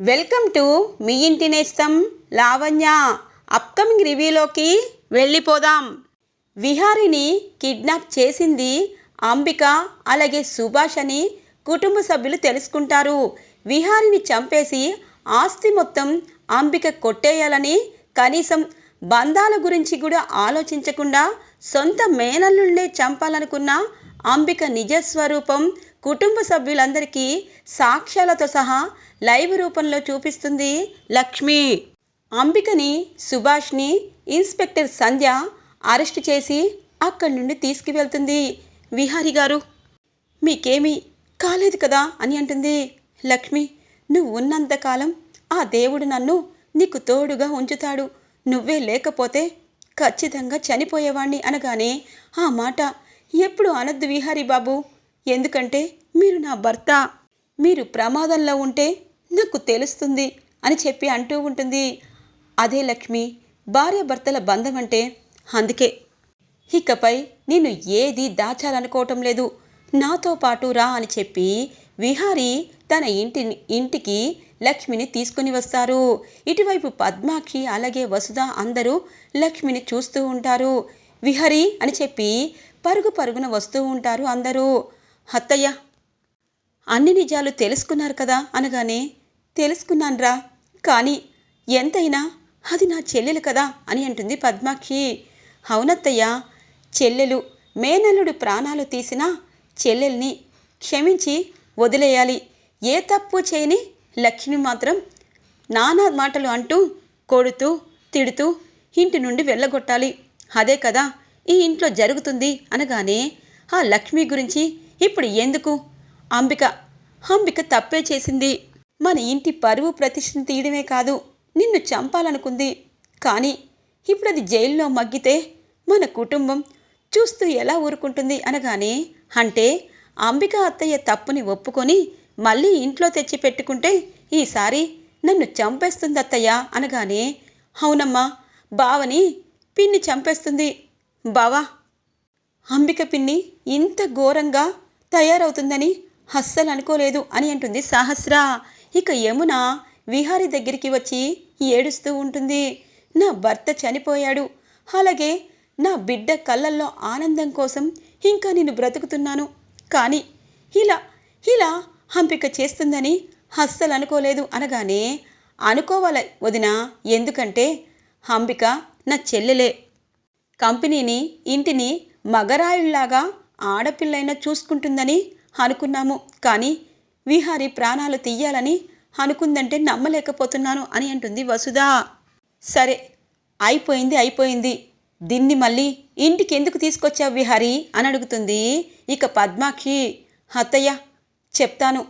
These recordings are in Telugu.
వెల్కమ్ టు మీ ఇంటి నేస్తం లావణ్య. అప్కమింగ్ రివ్యూలోకి వెళ్ళిపోదాం. విహారిని కిడ్నాప్ చేసింది అంబిక అలాగే సుభాష్ అని కుటుంబ సభ్యులు తెలుసుకుంటారు. విహారిని చంపేసి ఆస్తి మొత్తం అంబిక కొట్టేయాలని కనీసం బంధాల గురించి కూడా ఆలోచించకుండా సొంత మేనల్లుండే చంపాలనుకున్న అంబిక నిజస్వరూపం కుటుంబ సభ్యులందరికీ సాక్ష్యాలతో సహా లైవ్ రూపంలో చూపిస్తుంది లక్ష్మి. అంబికని సుభాష్ని ఇన్స్పెక్టర్ సంధ్య అరెస్ట్ చేసి అక్కడి నుండి తీసుకువెళ్తుంది. విహారి గారు మీకేమీ కాలేదు కదా అని అంటుంది. లక్ష్మి నువ్వు ఉన్నంతకాలం ఆ దేవుడు నన్ను నీకు తోడుగా ఉంచుతాడు. నువ్వే లేకపోతే ఖచ్చితంగా చనిపోయేవాణ్ణి అనగానే ఆ మాట ఎప్పుడు అనద్దు విహారీ బాబు. ఎందుకంటే మీరు నా భర్త. మీరు ప్రమాదంలో ఉంటే నాకు తెలుస్తుంది అని చెప్పి అంటూ ఉంటుంది. అదే లక్ష్మి భార్యాభర్తల బంధం అంటే అందుకే. ఇకపై నేను ఏది దాచాలనుకోవటం లేదు. నాతో పాటు రా అని చెప్పి విహారి తన ఇంటి ఇంటికి లక్ష్మిని తీసుకుని వస్తారు. ఇటువైపు పద్మాక్షి అలాగే వసుధ అందరూ లక్ష్మిని చూస్తూ ఉంటారు. విహరి అని చెప్పి పరుగు పరుగున వస్తూ ఉంటారు అందరూ. అత్తయ్య! అన్ని నిజాలు తెలుసుకున్నారు కదా అనగానే తెలుసుకున్నాన్రా. కానీ ఎంతైనా అది నా చెల్లెలు కదా అని అంటుంది పద్మాక్షి అవునత్తయ్య! చెల్లెలు మేనల్లుడు ప్రాణాలు తీసిన చెల్లెల్ని క్షమించి వదిలేయాలి. ఏ తప్పు చేయని లక్ష్మి మాత్రం నానా మాటలు అంటూ కొడుతూ తిడుతూ ఇంటి నుండి వెళ్ళగొట్టాలి. అదే కదా ఈ ఇంట్లో జరుగుతుంది అనగానే ఆ లక్ష్మి గురించి ఇప్పుడు ఎందుకు? అంబిక అంబిక తప్పే చేసింది. మన ఇంటి పరువు ప్రతిష్టను తీయడమే కాదు నిన్ను చంపాలనుకుంది. కానీ ఇప్పుడు అది జైల్లో మగ్గితే మన కుటుంబం చూస్తూ ఎలా ఊరుకుంటుంది అనగానే అంటే అంబిక అత్తయ్య తప్పుని ఒప్పుకొని మళ్ళీ ఇంట్లో తెచ్చి పెట్టుకుంటే ఈసారి నన్ను చంపేస్తుంది అత్తయ్య అనగానే అవునమ్మా బావని పిన్ని చంపేస్తుంది. బావా అంబిక పిన్ని ఇంత ఘోరంగా తయారవుతుందని అస్సలు అనుకోలేదు అని అంటుంది సహస్ర. ఇక యమున విహారి దగ్గరికి వచ్చి ఏడుస్తూ ఉంటుంది. నా భర్త చనిపోయాడు. అలాగే నా బిడ్డ కళ్ళల్లో ఆనందం కోసం ఇంకా నేను బ్రతుకుతున్నాను. కానీ ఇలా ఇలా హంపిక చేస్తుందని అస్సలు అనుకోలేదు అనగానే అనుకోవాల వదిన ఎందుకంటే హంపిక నా చెల్లెలే. కంపెనీని ఇంటిని మగరాయుళ్ళాగా ఆడపిల్లైనా చూసుకుంటుందని అనుకున్నాము. కానీ విహారి ప్రాణాలు తీయాలని అనుకుందంటే నమ్మలేకపోతున్నాను అని అంటుంది వసుధా. సరే అయిపోయింది అయిపోయింది. దీన్ని మళ్ళీ ఇంటికి ఎందుకు తీసుకొచ్చావు విహారి? అని అడుగుతుంది ఇక పద్మాక్షి అత్తయ్య చెప్తాను.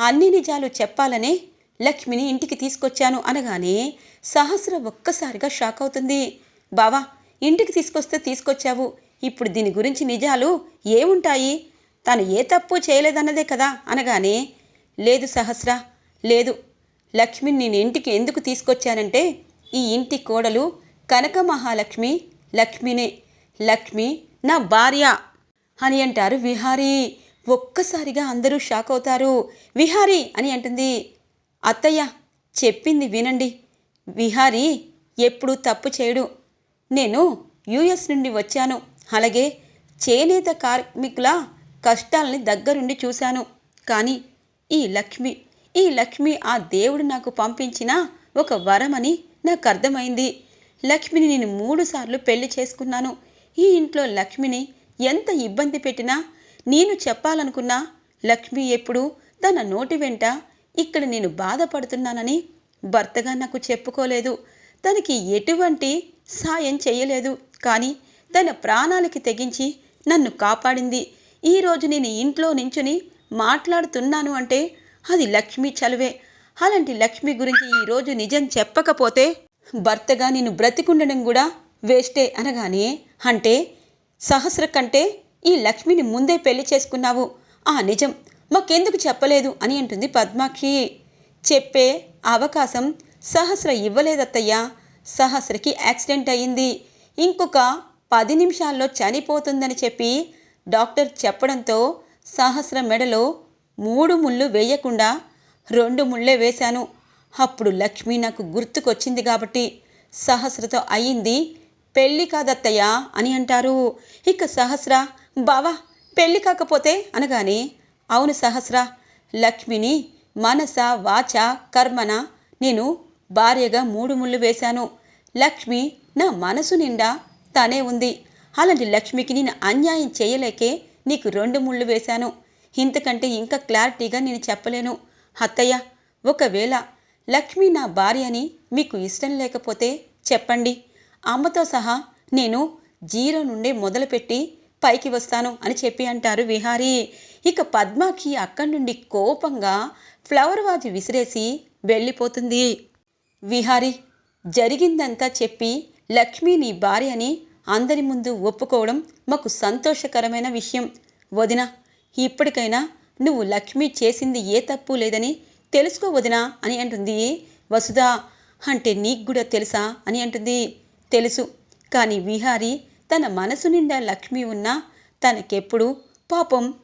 అన్ని నిజాలు చెప్పాలనే లక్ష్మిని ఇంటికి తీసుకొచ్చాను అనగానే సహస్ర ఒక్కసారిగా షాక్ అవుతుంది. బావా ఇంటికి తీసుకొస్తే తీసుకొచ్చావు. ఇప్పుడు దీని గురించి నిజాలు ఏముంటాయి? తను ఏ తప్పు చేయలేదన్నదే కదా అనగానే లేదు సహస్ర లేదు. లక్ష్మిని నేను ఇంటికి ఎందుకు తీసుకొచ్చానంటే ఈ ఇంటి కోడలు కనక మహాలక్ష్మి లక్ష్మినే. లక్ష్మి నా భార్య అని అంటారు విహారీ. ఒక్కసారిగా అందరూ షాక్ అవుతారు. విహారీ అని అంటుంది. అత్తయ్య చెప్పింది వినండి. విహారీ ఎప్పుడు తప్పు చేయడు. నేను యుఎస్ నుండి వచ్చాను. అలాగే చేనేత కార్మికుల కష్టాలని దగ్గరుండి చూశాను. కానీ ఈ లక్ష్మి ఈ లక్ష్మి ఆ దేవుడు నాకు పంపించిన ఒక వరమని నాకు అర్థమైంది. లక్ష్మిని నేను మూడుసార్లు పెళ్ళి చేసుకున్నాను. ఈ ఇంట్లో లక్ష్మిని ఎంత ఇబ్బంది పెట్టినా నేను చెప్పాలనుకున్నా లక్ష్మి ఎప్పుడు తన నోటి వెంట ఇక్కడ నేను బాధపడుతున్నానని భర్తగా నాకు చెప్పుకోలేదు. తనకి ఎటువంటి సాయం చేయలేదు. కానీ తన ప్రాణాలకి తెగించి నన్ను కాపాడింది. ఈరోజు నేను ఇంట్లో నించుని మాట్లాడుతున్నాను అంటే అది లక్ష్మి చలువే. అలాంటి లక్ష్మి గురించి ఈరోజు నిజం చెప్పకపోతే భర్తగా నేను బ్రతికుండడం కూడా వేస్టే అనగానే అంటే సహస్ర కంటే ఈ లక్ష్మిని ముందే పెళ్ళి చేసుకున్నావు. ఆ నిజం మాకెందుకు చెప్పలేదు అని అంటుంది పద్మాక్షి. చెప్పే అవకాశం సహస్ర ఇవ్వలేదత్తయ్యా. సహస్రకి యాక్సిడెంట్ అయ్యింది. ఇంకొక పది నిమిషాల్లో చనిపోతుందని చెప్పి డాక్టర్ చెప్పడంతో సహస్ర మెడలో మూడు ముళ్ళు వేయకుండా రెండు ముళ్ళే వేశాను. అప్పుడు లక్ష్మి నాకు గుర్తుకొచ్చింది కాబట్టి సహస్రతో అయింది పెళ్ళి కాదత్తయ్య అని అంటారు. ఇక సహస్ర బావా పెళ్ళి కాకపోతే అనగానే అవును సహస్ర లక్ష్మిని మనస వాచ కర్మన నేను భార్యగా మూడు ముళ్ళు వేశాను. లక్ష్మి నా మనసు నిండా తనే ఉంది. అలాంటి లక్ష్మికి నేను అన్యాయం చేయలేకే నీకు రెండు ముళ్ళు వేశాను. ఇంతకంటే ఇంకా క్లారిటీగా నేను చెప్పలేను. అత్తయ్య ఒకవేళ లక్ష్మి నా భార్య అని మీకు ఇష్టం లేకపోతే చెప్పండి. అమ్మతో సహా నేను జీరో నుండి మొదలుపెట్టి పైకి వస్తాను అని చెప్పి అంటారు విహారీ. ఇక పద్మాకి అక్కడి నుండి కోపంగా ఫ్లవర్ వాజు విసిరేసి వెళ్ళిపోతుంది. విహారీ జరిగిందంతా చెప్పి లక్ష్మి నీ భార్య అని అందరి ముందు ఒప్పుకోవడం మాకు సంతోషకరమైన విషయం. వదిన ఇప్పటికైనా నువ్వు లక్ష్మి చేసింది ఏ తప్పు లేదని తెలుసుకో వదినా అని అంటుంది. వసుధ అంటే నీకు కూడా తెలుసా అని అంటుంది. తెలుసు కానీ విహారి తన మనసు నిండా లక్ష్మి ఉన్నా తనకెప్పుడు పాపం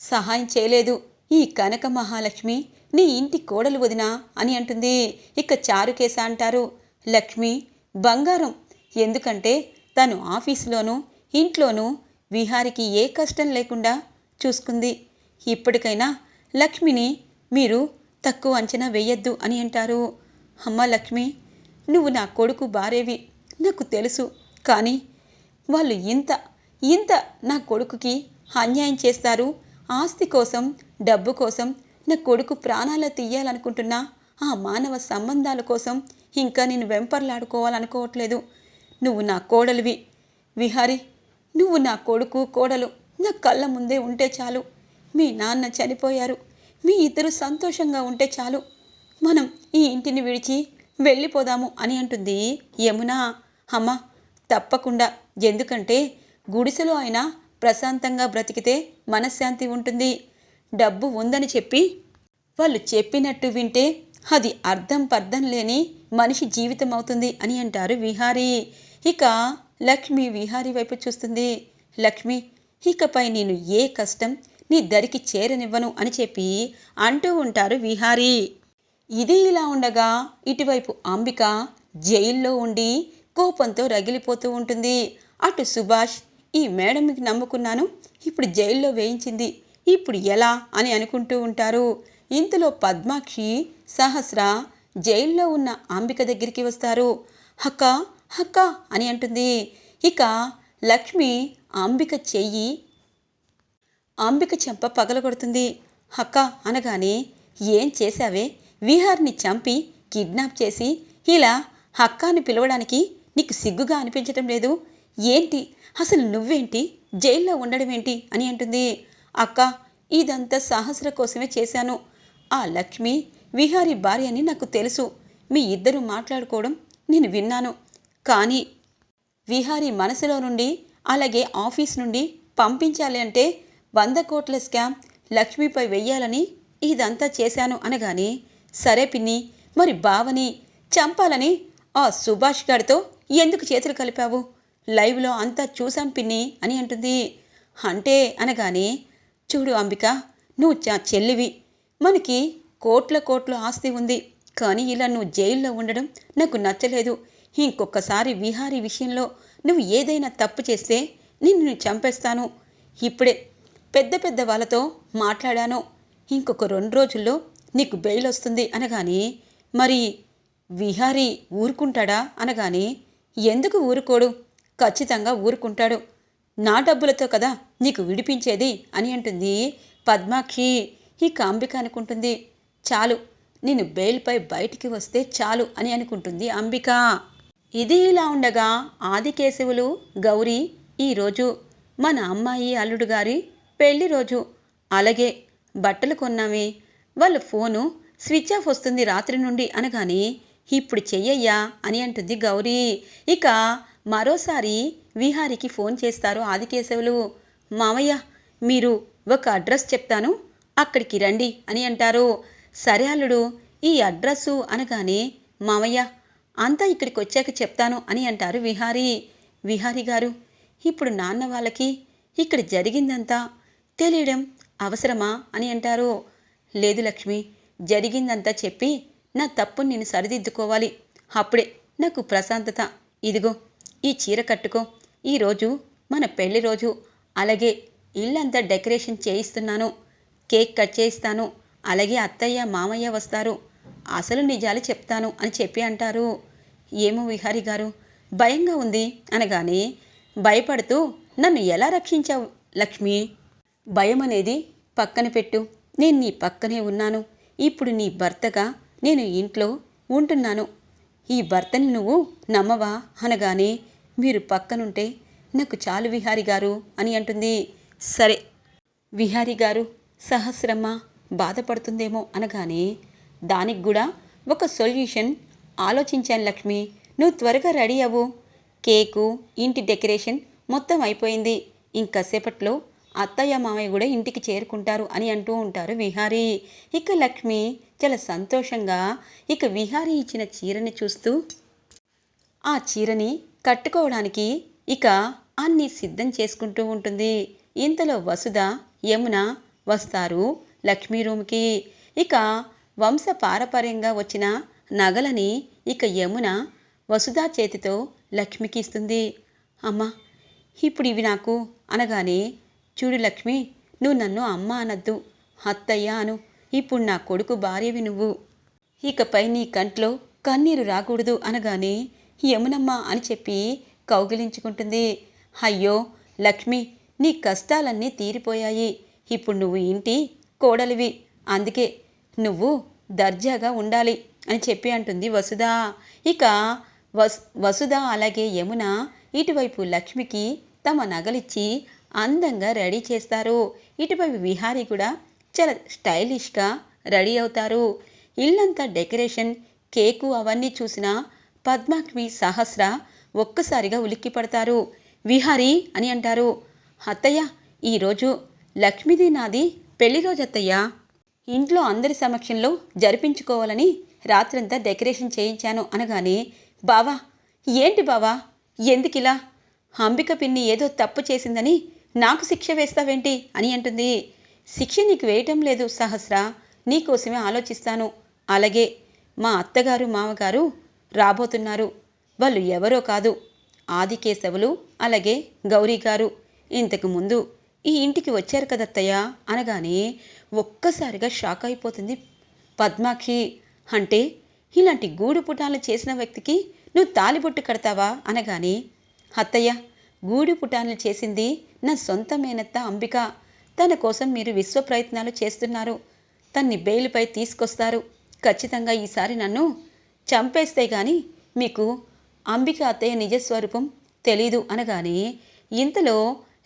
సహాయం చేయలేదు. ఈ కనక మహాలక్ష్మి నీ ఇంటి కోడలు వదినా అని అంటుంది. ఇక చారుకేశ అంటారు లక్ష్మి బంగారం. ఎందుకంటే తను ఆఫీసులోనూ ఇంట్లోనూ విహారికి ఏ కష్టం లేకుండా చూసుకుంది. ఇప్పటికైనా లక్ష్మిని మీరు తక్కువ అంచనా వేయొద్దు అని అంటారు. అమ్మ లక్ష్మి నువ్వు నా కొడుకు భార్యవి నాకు తెలుసు. కానీ వాళ్ళు ఇంత ఇంత నా కొడుకుకి అన్యాయం చేస్తారు. ఆస్తి కోసం డబ్బు కోసం నా కొడుకు ప్రాణాలు తీయాలనుకుంటున్నా ఆ మానవ సంబంధాల కోసం ఇంకా నేను వెంపర్లాడుకోవాలనుకోవట్లేదు. నువ్వు నా కోడలివి. విహారి నువ్వు నా కొడుకు కోడలు. నా కళ్ళ ముందే ఉంటే చాలు. మీ నాన్న చనిపోయారు. మీ ఇద్దరు సంతోషంగా ఉంటే చాలు. మనం ఈ ఇంటిని విడిచి వెళ్ళిపోదాము అని అంటుంది యమునా. అమ్మ తప్పకుండా. ఎందుకంటే గుడిసెలో అయినా ప్రశాంతంగా బ్రతికితే మనశ్శాంతి ఉంటుంది. డబ్బు ఉందని చెప్పి వాళ్ళు చెప్పినట్టు వింటే అది అర్థం పర్థం లేని మనిషి జీవితం అవుతుంది అని అంటారు విహారీ. ఇక లక్ష్మి విహారీ వైపు చూస్తుంది. లక్ష్మి ఇకపై నేను ఏ కష్టం నీ దరికి చేరనివ్వను అని చెప్పి అంటూ ఉంటారు విహారీ. ఇది ఇలా ఉండగా ఇటువైపు అంబిక జైల్లో ఉండి కోపంతో రగిలిపోతూ ఉంటుంది. అటు సుభాష్ ఈ మేడంకి నమ్ముకున్నాను ఇప్పుడు జైల్లో వేయించింది ఇప్పుడు ఎలా అని అనుకుంటూ ఉంటారు. ఇంతలో పద్మాక్షి సహస్ర జైల్లో ఉన్న అంబిక దగ్గరికి వస్తారు. హక్క హక్క అని అంటుంది. ఇక లక్ష్మి అంబిక చెయ్యి అంబిక చెంప పగలగొడుతుంది. హక్క అనగానే ఏం చేశావే? విహార్ని చంపి కిడ్నాప్ చేసి ఇలా హక్కాని పిలవడానికి నీకు సిగ్గుగా అనిపించటం లేదు? ఏంటి? అసలు నువ్వేంటి? జైల్లో ఉండడం ఏంటి అని అంటుంది. అక్క ఇదంతా సహస్ర కోసమే చేశాను. ఆ లక్ష్మి విహారీ భార్య అని నాకు తెలుసు. మీ ఇద్దరు మాట్లాడుకోవడం నేను విన్నాను. కానీ విహారీ మనసులో నుండి అలాగే ఆఫీస్ నుండి పంపించాలి అంటే వంద కోట్ల స్కామ్ లక్ష్మిపై వెయ్యాలని ఇదంతా చేశాను అనగానే సరే పిన్ని మరి బావని చంపాలని ఆ సుభాష్ గారితో ఎందుకు చేతులు కలిపావు? లైవ్లో అంతా చూసాం పిన్ని అని అంటుంది. అంటే అనగానే చూడు అంబిక నువ్వు చా చెల్లివి. మనకి కోట్ల కోట్ల ఆస్తి ఉంది. కానీ ఇలా నువ్వు జైల్లో ఉండడం నాకు నచ్చలేదు. ఇంకొకసారి విహారీ విషయంలో నువ్వు ఏదైనా తప్పు చేస్తే నిన్ను నేను చంపేస్తాను. ఇప్పుడే పెద్ద పెద్ద వాళ్ళతో మాట్లాడాను. ఇంకొక రెండు రోజుల్లో నీకు బెయిల్ వస్తుంది అనగానే మరి విహారీ ఊరుకుంటాడా అనగానే ఎందుకు ఊరుకోడు? ఖచ్చితంగా ఊరుకుంటాడు. నా డబ్బులతో కదా నీకు విడిపించేది అని అంటుంది పద్మాక్షి. ఈ అంబిక అనుకుంటుంది. చాలు నేను బెయిల్పై బయటికి వస్తే చాలు అని అనుకుంటుంది అంబిక. ఇది ఇలా ఉండగా ఆదికేశవులు గౌరీ ఈరోజు మన అమ్మాయి అల్లుడు గారి పెళ్ళి రోజు. అలాగే బట్టలు కొన్నామే. వాళ్ళ ఫోను స్విచ్ ఆఫ్ వస్తుంది రాత్రి నుండి అనగానే ఇప్పుడు చెయ్యయ్యా అని అంటుంది గౌరీ. ఇక మరోసారి విహారికి ఫోన్ చేస్తారు ఆదికేశవులు. మామయ్య మీరు ఒక అడ్రస్ చెప్తాను. అక్కడికి రండి అని అంటారు. సరే అల్లుడు ఈ అడ్రస్సు అనగానే మామయ్య అంతా ఇక్కడికి వచ్చాక చెప్తాను అని అంటారు విహారీ. విహారీ గారు ఇప్పుడు నాన్న వాళ్ళకి ఇక్కడ జరిగిందంతా తెలియడం అవసరమా అని అంటారు. లేదు లక్ష్మి జరిగిందంతా చెప్పి నా తప్పుని నేను సరిదిద్దుకోవాలి. అప్పుడే నాకు ప్రశాంతత. ఇదిగో ఈ చీర కట్టుకో. ఈరోజు మన పెళ్ళి రోజు. అలాగే ఇల్లంతా డెకరేషన్ చేయిస్తున్నాను. కేక్ కట్ చేయిస్తాను అలాగే అత్తయ్య మామయ్య వస్తారు. అసలు నిజాలు చెప్తాను అని చెప్పి అంటారు. ఏమో విహారి గారు భయంగా ఉంది అనగానే భయపడుతూ నన్ను ఎలా రక్షించావు లక్ష్మి? భయం అనేది పక్కన పెట్టు. నేను నీ పక్కనే ఉన్నాను. ఇప్పుడు నీ భర్తగా నేను ఇంట్లో ఉంటున్నాను. ఈ భర్తని నువ్వు నమ్మవా అనగానే మీరు పక్కనుంటే నాకు చాలు విహారి గారు అని అంటుంది. సరే విహారి గారు సహస్రమ్మ బాధపడుతుందేమో అనగానే దానికి కూడా ఒక సొల్యూషన్ ఆలోచించాను లక్ష్మి. నువ్వు త్వరగా రెడీ అవ్వు. కేకు ఇంటి డెకరేషన్ మొత్తం అయిపోయింది. ఇంకాసేపట్లో అత్తయ్య మామయ్య కూడా ఇంటికి చేరుకుంటారు అని అంటూ ఉంటారు విహారీ. ఇక లక్ష్మి చాలా సంతోషంగా ఇక విహారీ ఇచ్చిన చీరని చూస్తూ ఆ చీరని కట్టుకోవడానికి ఇక అన్ని సిద్ధం చేసుకుంటూ ఉంటుంది. ఇంతలో వసుధ యమున వస్తారు. లక్ష్మీ రూమ్కి ఇక వంశ పారపర్యంగా వచ్చిన నగలని ఇక యమున వసుధా చేతితో లక్ష్మికి ఇస్తుంది. అమ్మా ఇప్పుడు ఇవి నాకు అనగానే చూడు లక్ష్మి నువ్వు నన్ను అమ్మ అనద్దు అత్తయ్య అను. ఇప్పుడు నా కొడుకు భార్యవి నువ్వు. ఇకపై నీ కంట్లో కన్నీరు రాకూడదు అనగానే యమునమ్మ అని చెప్పి కౌగిలించుకుంటుంది. అయ్యో లక్ష్మి నీ కష్టాలన్నీ తీరిపోయాయి. ఇప్పుడు నువ్వు ఇంటి కోడలివి. అందుకే నువ్వు దర్జాగా ఉండాలి అని చెప్పి అంటుంది వసుధ. ఇక వస్ వసుధ అలాగే యమున ఇటువైపు లక్ష్మికి తమ నగలిచ్చి అందంగా రెడీ చేస్తారు. ఇటువైపు విహారీ కూడా చాలా స్టైలిష్గా రెడీ అవుతారు. ఇల్లంతా డెకరేషన్ కేకు అవన్నీ చూసిన పద్మాక్వి సహస్ర ఒక్కసారిగా ఉలిక్కి పడతారు విహారీ అని అంటారు. అత్తయ్య ఈరోజు లక్ష్మిది నాది పెళ్ళి రోజు అత్తయ్య. ఇంట్లో అందరి సమక్షంలో జరిపించుకోవాలని రాత్రంతా డెకరేషన్ చేయించాను అనగానే బావా ఏంటి బావా? ఎందుకిలా? అంబిక పిన్ని ఏదో తప్పు చేసిందని నాకు శిక్ష వేస్తావేంటి? అని అంటుంది. శిక్ష నీకు వేయటం లేదు సహస్ర నీకోసమే ఆలోచిస్తాను. అలాగే మా అత్తగారు మామగారు రాబోతున్నారు. వాళ్ళు ఎవరో కాదు. ఆదికేశవులు అలాగే గౌరీ గారు ఇంతకు ముందు ఈ ఇంటికి వచ్చారు కదత్తయ్య? అనగానే ఒక్కసారిగా షాక్ అయిపోతుంది పద్మాక్షి అంటే ఇలాంటి గూడు పుటాలు చేసిన వ్యక్తికి నువ్వు తాలిబొట్టు కడతావా? అనగానే అత్తయ్య గూడు పుటాన్లు చేసింది నా సొంత మేనత్త అంబిక. తన కోసం మీరు విశ్వ ప్రయత్నాలు చేస్తున్నారు. తన్ని బెయిల్పై తీసుకొస్తారు. ఖచ్చితంగా ఈసారి నన్ను చంపేస్తే గాని మీకు అంబిక అత్తయ్య నిజస్వరూపం తెలీదు. అనగానే ఇంతలో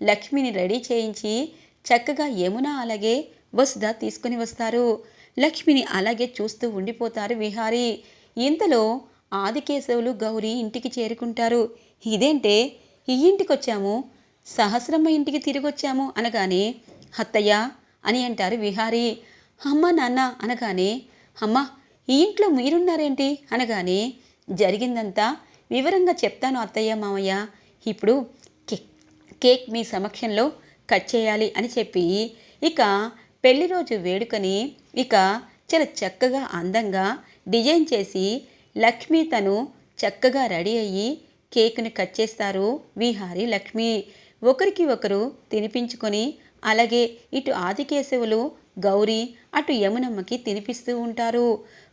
లక్ష్మిని రెడీ చేయించి చక్కగా యమున అలాగే వసుధ తీసుకుని వస్తారు. లక్ష్మిని అలాగే చూస్తూ ఉండిపోతారు విహారీ. ఇంతలో ఆదికేశవులు గౌరీ ఇంటికి చేరుకుంటారు. ఇదేంటే ఈ ఇంటికి వచ్చాము సహస్రమ్మ ఇంటికి తిరిగి వచ్చాము అనగానే అత్తయ్య అని అంటారు విహారీ. అమ్మ నాన్న అనగానే అమ్మ ఈ ఇంట్లో మీరున్నారేంటి? అనగానే జరిగిందంతా వివరంగా చెప్తాను అత్తయ్య మామయ్య. ఇప్పుడు కేక్ మీ సమక్షంలో కట్ చేయాలి అని చెప్పి ఇక పెళ్ళి రోజు వేడుకని ఇక చాలా చక్కగా అందంగా డిజైన్ చేసి లక్ష్మి తను చక్కగా రెడీ అయ్యి కేక్ను కట్ చేస్తారు విహారి లక్ష్మి. ఒకరికి ఒకరు తినిపించుకొని అలాగే ఇటు ఆదికేశవులు గౌరీ అటు యమునమ్మకి తినిపిస్తూ ఉంటారు.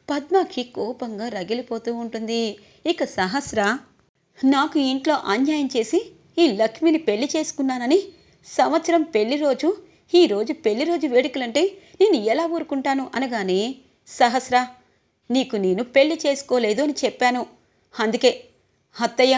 పద్మకి కోపంగా రగిలిపోతూ ఉంటుంది. ఇక సహస్ర నాకు ఇంట్లో అన్యాయం చేసి ఈ లక్ష్మిని పెళ్ళి చేసుకున్నానని సంవత్సరం పెళ్ళి రోజు ఈ రోజు పెళ్ళి రోజు వేడుకలంటే నేను ఎలా ఊరుకుంటాను అనగానే సహస్ర నీకు నేను పెళ్ళి చేసుకోలేదు అని చెప్పాను. అందుకే అత్తయ్య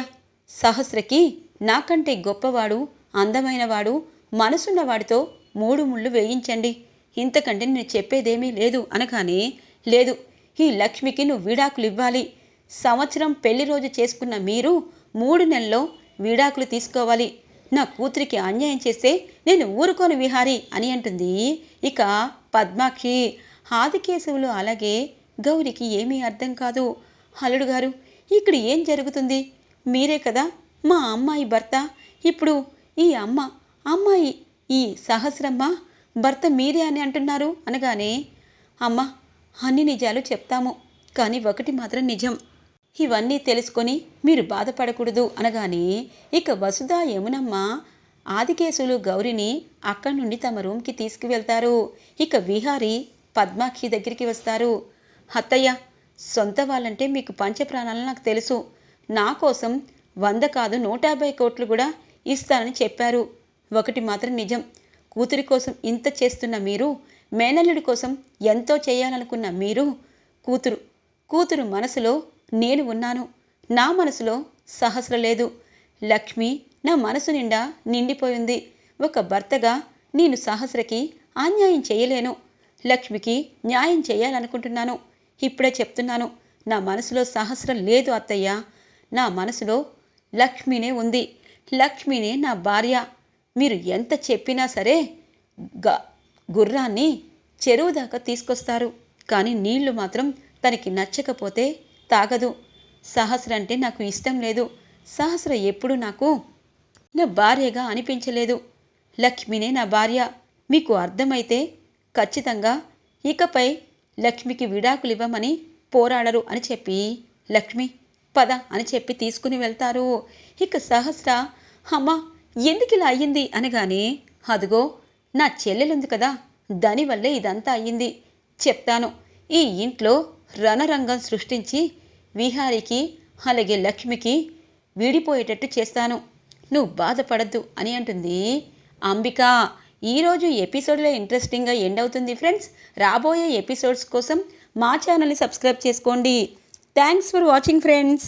సహస్రకి నాకంటే గొప్పవాడు అందమైనవాడు మనసున్నవాడితో మూడు ముళ్ళు వేయించండి. ఇంతకంటే నేను చెప్పేదేమీ లేదు అనగానే లేదు ఈ లక్ష్మికి నువ్వు విడాకులు ఇవ్వాలి సంవత్సరం పెళ్ళి రోజు చేసుకున్న మీరు మూడు నెలల్లో విడాకులు తీసుకోవాలి. నా కూతురికి అన్యాయం చేస్తే నేను ఊరుకోను విహారి అని అంటుంది. ఇక పద్మాక్షి ఆదికేశవులు అలాగే గౌరికి ఏమీ అర్థం కాదు. అల్లుడు గారు ఇక్కడ ఏం జరుగుతుంది? మీరే కదా మా అమ్మాయి భర్త. ఇప్పుడు ఈ అమ్మ అమ్మాయి ఈ సహస్రమ్మ భర్త మీరే అని అంటున్నారు అనగానే అమ్మ అన్ని నిజాలు చెప్తాము. కానీ ఒకటి మాత్రం నిజం. ఇవన్నీ తెలుసుకొని మీరు బాధపడకూడదు అనగానే ఇక వసుధ యమునమ్మ ఆదికేశులు గౌరిని అక్కడి నుండి తమ రూమ్కి తీసుకువెళ్తారు. ఇక విహారి పద్మాక్షి దగ్గరికి వస్తారు. అత్తయ్య సొంత వాళ్ళంటే మీకు పంచప్రాణాలు నాకు తెలుసు. నా కోసం వంద కాదు నూట యాభై కోట్లు కూడా ఇస్తానని చెప్పారు. ఒకటి మాత్రం నిజం. కూతురి కోసం ఇంత చేస్తున్న మీరు మేనల్లుడి కోసం ఎంతో చేయాలనుకున్న మీరు కూతురు కూతురు మనసులో నేను ఉన్నాను. నా మనసులో సహస్ర లేదు. లక్ష్మి నా మనసు నిండా నిండిపోయింది. ఒక భర్తగా నేను సహస్రకి అన్యాయం చేయలేను. లక్ష్మికి న్యాయం చేయాలనుకుంటున్నాను. ఇప్పుడే చెప్తున్నాను నా మనసులో సహస్రం లేదు అత్తయ్య. నా మనసులో లక్ష్మినే ఉంది. లక్ష్మినే నా భార్య. మీరు ఎంత చెప్పినా సరే గ గుర్రాన్ని చెరువు దాకా తీసుకొస్తారు. కానీ నీళ్ళు మాత్రం తనకి నచ్చకపోతే తాగదు. సహస్ర అంటే నాకు ఇష్టం లేదు. సహస్ర ఎప్పుడు నాకు నా భార్యగా అనిపించలేదు. లక్ష్మినే నా భార్య. మీకు అర్థమైతే ఖచ్చితంగా ఇకపై లక్ష్మికి విడాకులు ఇవ్వమని పోరాడరు అని చెప్పి లక్ష్మి పద అని చెప్పి తీసుకుని వెళ్తారు. ఇక సహస్ర అమ్మ ఎందుకు ఇలా అయ్యింది? అనగానే అదిగో నా చెల్లెలుంది కదా. దానివల్లే ఇదంతా అయ్యింది. చెప్తాను. ఈ ఇంట్లో రణరంగం సృష్టించి విహారికి అలాగే లక్ష్మికి విడిపోయేటట్టు చేస్తాను. నువ్వు బాధపడద్దు అని అంటుంది అంబిక. ఈరోజు ఎపిసోడ్లో ఇంట్రెస్టింగ్గా ఎండ్ అవుతుంది ఫ్రెండ్స్. రాబోయే ఎపిసోడ్స్ కోసం మా ఛానల్ని సబ్స్క్రైబ్ చేసుకోండి. Thanks for watching friends.